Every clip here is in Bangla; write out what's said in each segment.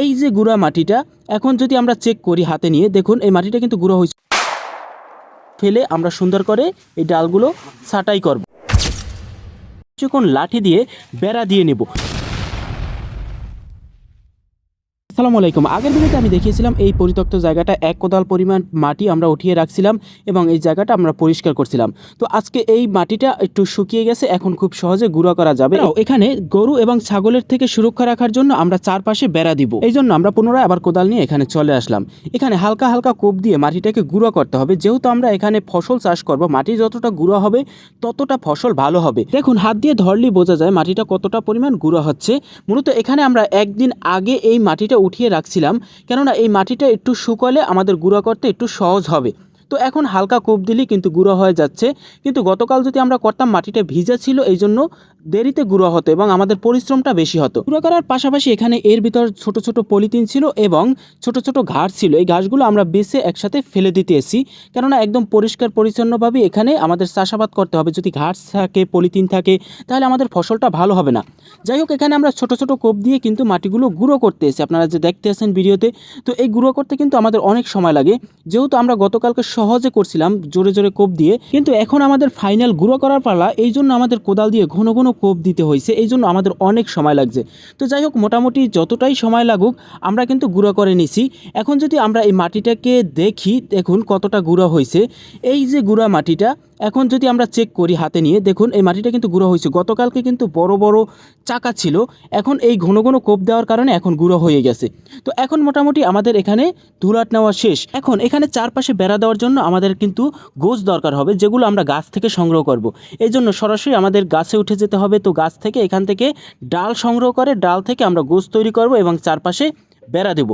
এই যে গুঁড়া মাটিটা, এখন যদি আমরা চেক করি হাতে নিয়ে, দেখুন এই মাটিটা কিন্তু গুঁড়ো হয়েছে। ফেলে আমরা সুন্দর করে এই ডালগুলো ছাটাই করব। কিছুক্ষণ লাঠি দিয়ে বেড়া দিয়ে নেব। আসসালামু আলাইকুম। আগের ভিডিওতে আমি দেখিয়েছিলাম এই পরিত্যক্ত জায়গাটা এক কোদাল পরিমাণ মাটি আমরা উঠিয়ে রাখছিলাম এবং এই জায়গাটা আমরা পরিষ্কার করছিলাম। তো আজকে এই মাটিটা একটু শুকিয়ে গেছে এখন খুব সহজে গুঁড়া করা যাবে। এখানে গরু এবং ছাগলের থেকে সুরক্ষা রাখার জন্য আমরা চারপাশে বেড়া দিব। এই জন্য আমরা পুনরায় আবার কোদাল নিয়ে এখানে চলে আসলাম। এখানে হালকা হালকা কোপ দিয়ে মাটিটাকে গুঁড়ো করতে হবে। যেহেতু আমরা এখানে ফসল চাষ করব মাটি যতটা গুঁড়ো হবে ততটা ফসল ভালো হবে। দেখুন হাত দিয়ে ধরলেই বোঝা যায় মাটিটা কতটা পরিমাণ গুঁড়া হচ্ছে। মূলত এখানে আমরা একদিন আগে এই মাটিটা উঠিয়ে রাখছিলাম। কেননা এই মাটিটা একটু শুকলে আমাদের গুঁড়া করতে একটু সহজ হবে। তো এখন হালকা কোপ দিলেই কিন্তু গুঁড়ো হয়ে যাচ্ছে। কিন্তু গতকাল যদি আমরা করতাম মাটিটা ভিজা ছিল, এই জন্য দেরিতে গুঁড়ো হতো এবং আমাদের পরিশ্রমটা বেশি হতো। গুঁড়ো করার পাশাপাশি এখানে এর ভিতর ছোট ছোট পলিথিন ছিল এবং ছোট ছোট ঘাস ছিল। এই ঘাসগুলো আমরা বেছে একসাথে ফেলে দিতে এসি কেননা একদম পরিষ্কার, পরিচ্ছন্নভাবে এখানে আমাদের চাষাবাদ করতে হবে। যদি ঘাস থাকে, পলিথিন থাকে, তাহলে আমাদের ফসলটা ভালো হবে না। যাই হোক, এখানে আমরা ছোট ছোট কোপ দিয়ে কিন্তু মাটিগুলো গুঁড়ো করতে এসেছি। আপনারা যে দেখতে আছেন ভিডিওতে, তো এই গুঁড়ো করতে কিন্তু আমাদের অনেক সময় লাগে। যেহেতু আমরা গতকালকে সহজে করছিলাম, জোরে জোরে কোপ দিয়ে। কিন্তু এখন আমাদের ফাইনাল গুঁড়ো করার পালা, এই জন্য আমাদের কোদাল দিয়ে ঘন ঘন কোপ দিতে হয়েছে, এই জন্য আমাদের অনেক সময় লাগছে। তো যাই হোক, মোটামুটি যতটাই সময় লাগুক, আমরা কিন্তু গুঁড়ো করে নিছি। এখন যদি আমরা এই মাটিটাকে দেখি, দেখুন কতটা গুঁড়ো হয়েছে। এই যে গুঁড়া মাটিটা, এখন যদি আমরা চেক করি হাতে নিয়ে, দেখুন এই মাটিটা কিন্তু গুঁড়ো হয়েছে। গতকালকে কিন্তু বড় বড় চাকা ছিল, এখন এই ঘন ঘন কোপ দেওয়ার কারণে এখন গুঁড়ো হয়ে গেছে। তো এখন মোটামুটি আমাদের এখানে ধুলাট নেওয়া শেষ। এখন এখানে চারপাশে বেড়া দেওয়ার জন্য আমাদের কিন্তু গোছ দরকার হবে, যেগুলো আমরা গাছ থেকে সংগ্রহ করব। এই জন্য সরাসরি আমাদের গাছে উঠে যেতে হবে। তো গাছ থেকে, এখান থেকে ডাল সংগ্রহ করে, ডাল থেকে আমরা গোছ তৈরি করব এবং চারপাশে বেড়া দেব।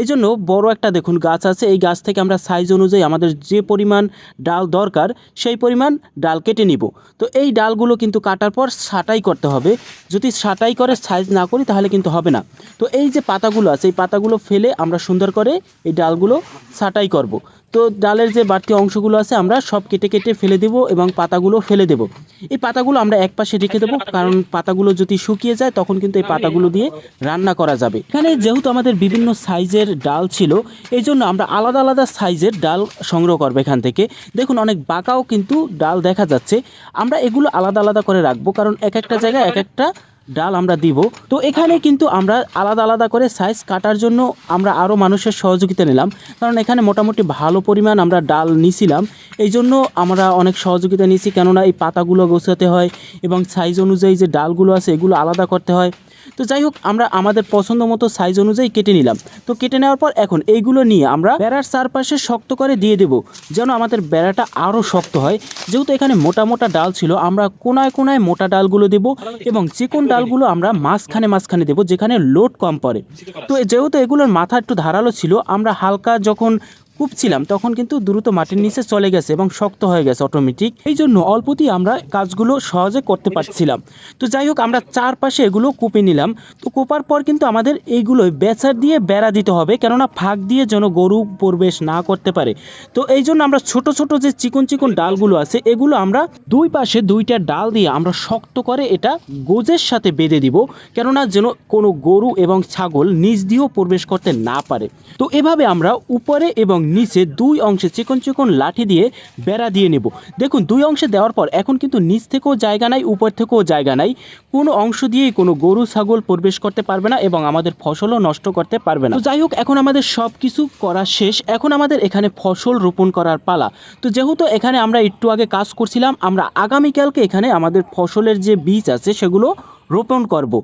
এই জন্য বড় একটা দেখুন গাছ আছে, এই গাছ থেকে আমরা সাইজ অনুযায়ী আমাদের যে পরিমাণ ডাল দরকার, সেই পরিমাণ ডাল কেটে নিব। তো এই ডালগুলো কিন্তু কাটার পর ছাটাই করতে হবে। যদি ছাটাই করে সাইজ না করি, তাহলে কিন্তু হবে না। তো এই যে পাতাগুলো আছে, এই পাতাগুলো ফেলে আমরা সুন্দর করে এই ডালগুলো ছাটাই করব। তো ডালের যে বাড়তি অংশগুলো আছে, আমরা সব কেটে কেটে ফেলে দেব এবং পাতাগুলো ফেলে দেব। এই পাতাগুলো আমরা এক পাশে রেখে দেবো, কারণ পাতাগুলো যদি শুকিয়ে যায়, তখন কিন্তু এই পাতাগুলো দিয়ে রান্না করা যাবে। এখানে যেহেতু আমাদের বিভিন্ন সাইজের ডাল ছিল, এই জন্য আমরা আলাদা আলাদা সাইজের ডাল সংগ্রহ করব এখান থেকে। দেখুন, অনেক বাঁকাও কিন্তু ডাল দেখা যাচ্ছে। আমরা এগুলো আলাদা আলাদা করে রাখব, কারণ এক একটা জায়গায় এক একটা ডাল আমরা দিব। তো এখানে কিন্তু আমরা আলাদা আলাদা করে সাইজ কাটার জন্য আমরা আরও মানুষের সহযোগিতা নিলাম। কারণ এখানে মোটামুটি ভালো পরিমাণ আমরা ডাল নিছিলাম। এই জন্য আমরা অনেক সহযোগিতা নিয়েছি। কেননা এই পাতাগুলো গোছাতে হয় এবং সাইজ অনুযায়ী যে ডালগুলো আছে, এগুলো আলাদা করতে হয়। তো যাই হোক, আমরা আমাদের পছন্দ মতো সাইজ অনুযায়ী কেটে নিলাম। তো কেটে নেওয়ার পর এখন এইগুলো নিয়ে আমরা বেড়ার চারপাশে শক্ত করে দিয়ে দেব, যেন আমাদের বেড়াটা আরও শক্ত হয়। যেহেতু এখানে মোটা মোটা ডাল ছিল, আমরা কোনায় কোনায় মোটা ডালগুলো দেব এবং চিকন ডালগুলো আমরা মাঝখানে মাঝখানে দেব, যেখানে লোড কম পড়ে। তো যেহেতু এগুলোর মাথা একটু ধারালো ছিল, আমরা হালকা যখন কুপছিলাম, তখন কিন্তু দ্রুত মাটির নিচে চলে গেছে এবং শক্ত হয়ে গেছে অটোমেটিক এই জন্য অল্পতেই আমরা কাজগুলো সহজে করতে পারছিলাম। তো যাই হোক, আমরা চারপাশে এগুলো কুপে নিলাম। তো কোপার পর কিন্তু আমাদের এইগুলো বেচার দিয়ে বেড়া দিতে হবে, কেননা ফাঁক দিয়ে যেন গরু প্রবেশ না করতে পারে। তো এই জন্য আমরা ছোট ছোট যে চিকন চিকন ডালগুলো আছে, এগুলো আমরা দুই পাশে দুইটা ডাল দিয়ে আমরা শক্ত করে এটা গোজের সাথে বেঁধে দিব, কেননা যেন কোনো গরু এবং ছাগল নিচ দিয়েও প্রবেশ করতে না পারে। তো এভাবে আমরা উপরে এবং নিচে দুই অংশে চিকন চিকন লাঠি দিয়ে বেড়া দিয়ে নেব। দেখুন, দুই অংশে দেওয়ার পর এখন কিন্তু নিচ থেকেও জায়গা নাই, উপর থেকেও জায়গা নাই। কোনো অংশ দিয়েই কোনো গরু, ছাগল প্রবেশ করতে পারবে না এবং আমাদের ফসলও নষ্ট করতে পারবে না। তো যাই হোক, এখন আমাদের সব কিছু করা শেষ। এখন আমাদের এখানে ফসল রোপণ করার পালা। তো যেহেতু এখানে আমরা একটু আগে কাজ করছিলাম, আমরা আগামীকালকে এখানে আমাদের ফসলের যে বীজ আছে সেগুলো রোপণ করব।